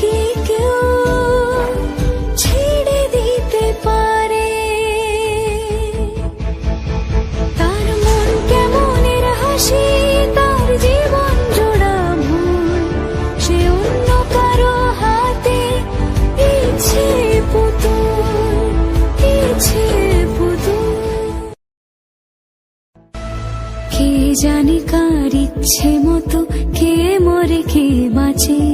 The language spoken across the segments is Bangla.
কি কেউ ছেড়ে দিতে পারে? তার মন হাসি, তার সে অন্য কারও হাতে কে জানে কার ইচ্ছে মতো, কে মরে, কে বাঁচে?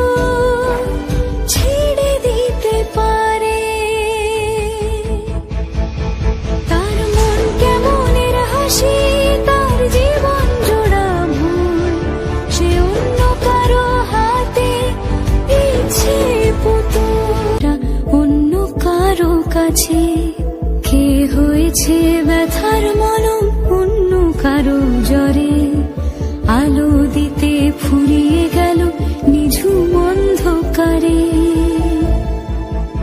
হয়েছে ব্যথার মলম অন্য কারও জ্বরে। আলো দিতে ফুরিয়ে গেল নিঝুম অন্ধকারে।